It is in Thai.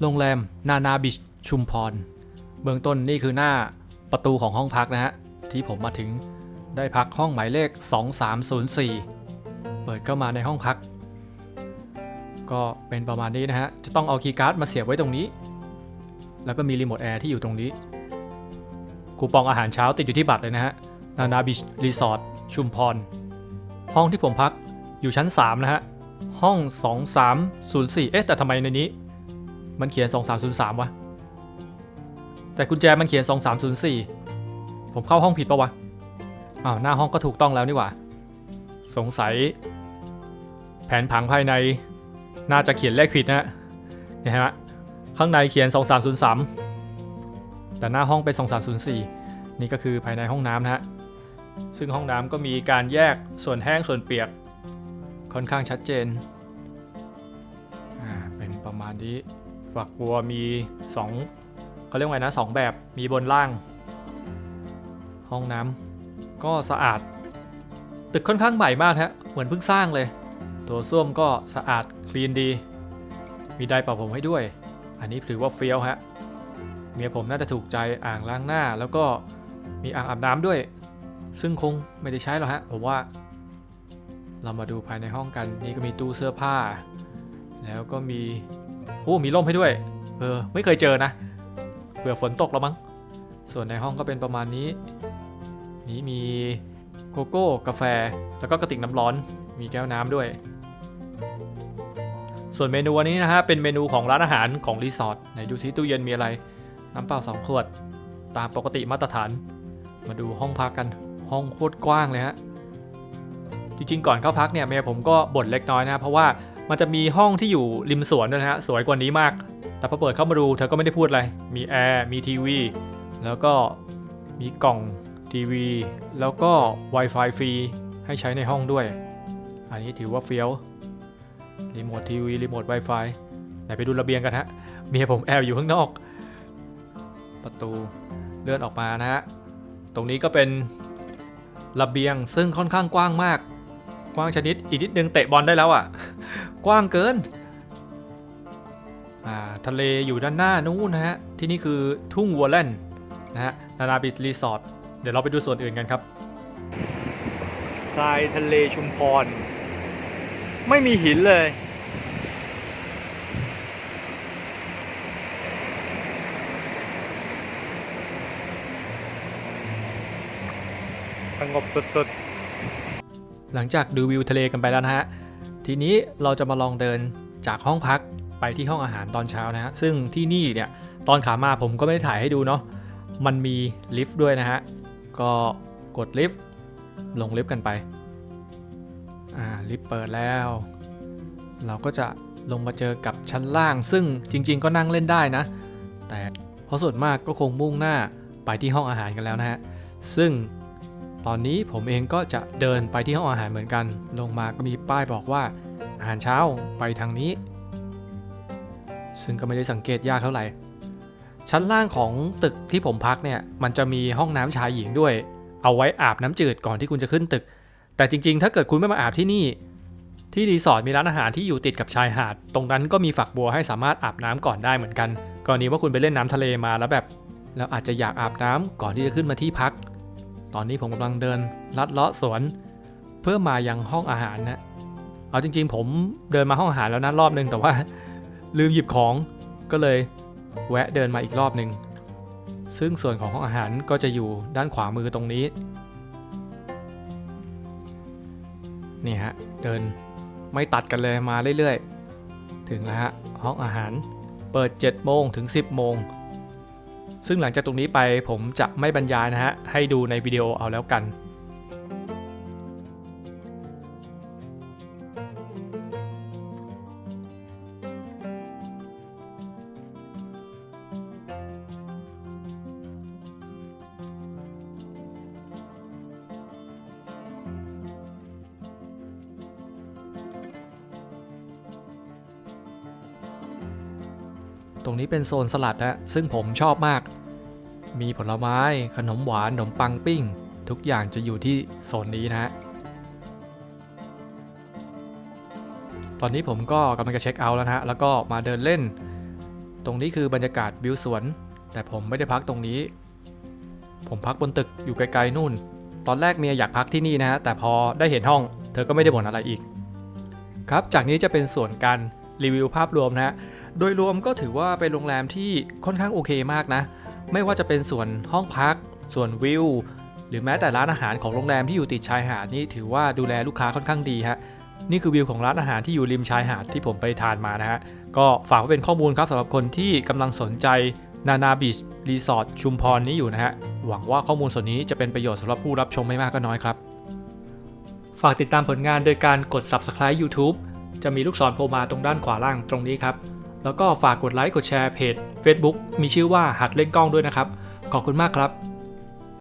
โรงแรม นานาบิชชุมพร เบื้องต้นนี่คือหน้าประตูของห้องพักนะฮะ ที่ผมมาถึงได้พักห้องหมายเลข 2304 เปิดเข้ามาในห้องพัก ก็เป็นประมาณนี้นะฮะ จะต้องเอาคีย์การ์ดมาเสียบไว้ตรงนี้ แล้วก็มีรีโมทแอร์ที่อยู่ตรงนี้ คูปองอาหารเช้าติดอยู่ที่บัตรเลยนะฮะ นานาบิชรีสอร์ทชุมพร ห้องที่ผมพักอยู่ชั้น 3 นะฮะ ห้อง 2304 เอ๊ะ แต่ทำไมในนี้ มันเขียน 2303วะ แต่กุญแจมันเขียน 2304 ผมเข้าห้องผิดปะวะ อ้าวหน้าห้องก็ถูกต้องแล้วนี่หว่า สงสัย แผนผังภายใน น่าจะเขียนเลขผิดนะฮะเนี่ยฮะข้างในเขียน 2303 แต่หน้าห้องเป็น 2304 นี่ก็คือภายในห้องน้ำนะฮะ ซึ่งห้องน้ำก็มีการแยกส่วนแห้งส่วนเปียก ค่อนข้างชัดเจนอ่าเป็นประมาณนี้ ฝักบัวมี2เขาเรียกว่าไงนะสองแบบมีบนล่าง ห้องน้ำก็สะอาด ตึกค่อนข้างใหม่มากฮะเหมือนเพิ่งสร้างเลย ตัวส้วมก็สะอาดคลีนดี มีไดร์เป่าผมให้ด้วย อันนี้ถือว่าเฟี้ยวฮะเมียผมน่าจะถูกใจอ่างล้างหน้า แล้วก็มีอ่างอาบน้ำด้วย ซึ่งคงไม่ได้ใช้หรอกฮะผมว่าเรามาดูภายในห้องกัน นี่ก็มีตู้เสื้อผ้า แล้วก็มี โอ้มีร่มให้ด้วย เออ ไม่เคยเจอนะ เผื่อฝนตกแล้วมั้ง ส่วนในห้องก็เป็นประมาณนี้ นี้มีโกโก้ กาแฟ แล้วก็กระติกน้ำร้อน มีแก้วน้ำด้วย ส่วนเมนูอันนี้นะฮะ เป็นเมนูของร้านอาหารของรีสอร์ท ไหนดูซิตู้เย็นมีอะไร น้ำเปล่าสองขวด ตามปกติมาตรฐาน มาดูห้องพักกัน ห้องโคตรกว้างเลยฮะ จริงๆ ก่อนเข้าพักเนี่ยเมียผมก็บ่นเล็กน้อยนะ เพราะว่า มันจะมีห้องที่อยู่ริมสวนด้วยนะฮะสวยกว่านี้มาก แต่พอเปิดเข้ามาดูเธอก็ไม่ได้พูดอะไร มีแอร์มีทีวีแล้วก็มีกล่องทีวี แล้วก็ Wi-Fi ฟรีให้ใช้ในห้องด้วย อันนี้ถือว่าเฟี้ยวรีโมททีวีรีโมท Wi-Fi ไหนไปดูระเบียงกันฮะเมียผมแอบอยู่ข้างนอก ประตูเลื่อนออกมานะฮะตรงนี้ก็เป็นระเบียงซึ่งค่อนข้างกว้างมาก กว้างชนิดอีกนิดนึงเตะบอลได้แล้วอะ่ะ กว้างเกิน อ่าทะเลอยู่ด้านหน้านู้นนะฮะ ที่นี่คือทุ่งวัวแลนด์นะฮะ นานาบิทรีสอร์ท เดี๋ยวเราไปดูส่วนอื่นกันครับ ทรายทะเลชุมพร ไม่มีหินเลย สงบสุดๆ หลังจากดูวิวทะเลกันไปแล้วนะฮะ ทีนี้เราจะมาลองเดินจากห้องพักไปที่ห้องอาหารตอนเช้านะฮะซึ่งที่นี่เนี่ยตอนขามาผมก็ไม่ได้ถ่ายให้ดูเนาะมันมีลิฟต์ด้วยนะฮะก็กดลิฟต์ลงลิฟต์กันไปอ่าลิฟต์เปิดแล้ว เราก็จะลงมาเจอกับชั้นล่าง ซึ่งจริง ๆ ก็นั่งเล่นได้นะ แต่เพราะส่วนมากก็คงมุ่งหน้าไปที่ห้องอาหารกันแล้วนะฮะซึ่ง ตอนนี้ผมเองก็จะเดินไปที่ห้องอาหารเหมือนกัน ลงมาก็มีป้ายบอกว่า อาหารเช้าไปทางนี้ ซึ่งก็ไม่ได้สังเกตยากเท่าไหร่ ชั้นล่างของตึกที่ผมพักเนี่ย มันจะมีห้องน้ำชายหญิงด้วย เอาไว้อาบน้ำจืดก่อนที่คุณจะขึ้นตึก แต่จริงๆ ถ้าเกิดคุณไม่มาอาบที่นี่ ที่รีสอร์ทมีร้านอาหารที่อยู่ติดกับชายหาด ตรงนั้นก็มีฝักบัวให้สามารถอาบน้ำก่อนได้เหมือนกัน กรณีว่าคุณไปเล่นน้ำทะเลมาแล้วแบบแล้วอาจจะอยากอาบน้ำก่อนที่จะขึ้นมาที่พัก ตอนนี้ผมกำลังเดินลัดเลาะสวน เพื่อมายังห้องอาหารนะเอาจริงๆ ผมเดินมาห้องอาหารแล้วนะรอบนึงแต่ว่า ลืมหยิบของก็เลยแวะเดินมาอีกรอบหนึ่งซึ่งส่วนของห้องอาหารก็จะอยู่ด้านขวามือตรงนี้นี่ฮะเดินไม่ตัดกันเลยมาเรื่อยๆ ถึงแล้วฮะห้องอาหารเปิด 7 โมงถึง 10 โมง ซึ่งหลังจากตรงนี้ไปผมจะไม่บรรยายนะฮะให้ดูในวิดีโอเอาแล้วกัน ตรงนี้เป็นโซนสลัดนะซึ่งผมชอบมาก มีผลไม้ขนมหวานขนมปังปิ้ง ทุกอย่างจะอยู่ที่โซนนี้นะฮะตอนนี้ผมก็กำลังจะเช็คเอาท์แล้วนะฮะแล้วก็มาเดินเล่น ตรงนี้คือบรรยากาศวิวสวน แต่ผมไม่ได้พักตรงนี้ ผมพักบนตึกอยู่ไกลๆนู่น ตอนแรกเมียอยากพักที่นี่นะฮะแต่พอได้เห็นห้อง เธอก็ไม่ได้บ่นอะไรอีก ครับจากนี้จะเป็นส่วนการรีวิวภาพรวมนะฮะ โดยรวมก็ถือว่าเป็นโรงแรมที่ค่อนข้างโอเคมากนะ ไม่ว่าจะเป็นส่วนห้องพัก ส่วนวิว หรือแม้แต่ร้านอาหารของโรงแรมที่อยู่ติดชายหาดนี่ถือว่าดูแลลูกค้าค่อนข้างดีฮะ นี่คือวิวของร้านอาหารที่อยู่ริมชายหาดที่ผมไปทานมานะฮะ ก็ฝากไว้เป็นข้อมูลครับสำหรับคนที่กำลังสนใจนานาบีชรีสอร์ทชุมพรนี้อยู่นะฮะ หวังว่าข้อมูลส่วนนี้จะเป็นประโยชน์สำหรับผู้รับชมไม่มากก็น้อยครับ ฝากติดตามผลงานโดยการกด Subscribe YouTube จะมีลูกศรโผล่มาตรงด้านขวาล่างตรงนี้ครับ แล้วก็ฝากกดไลค์กดแชร์เพจ Facebook มีชื่อว่าหัดเล่นกล้องด้วยนะครับ ขอบคุณมากครับ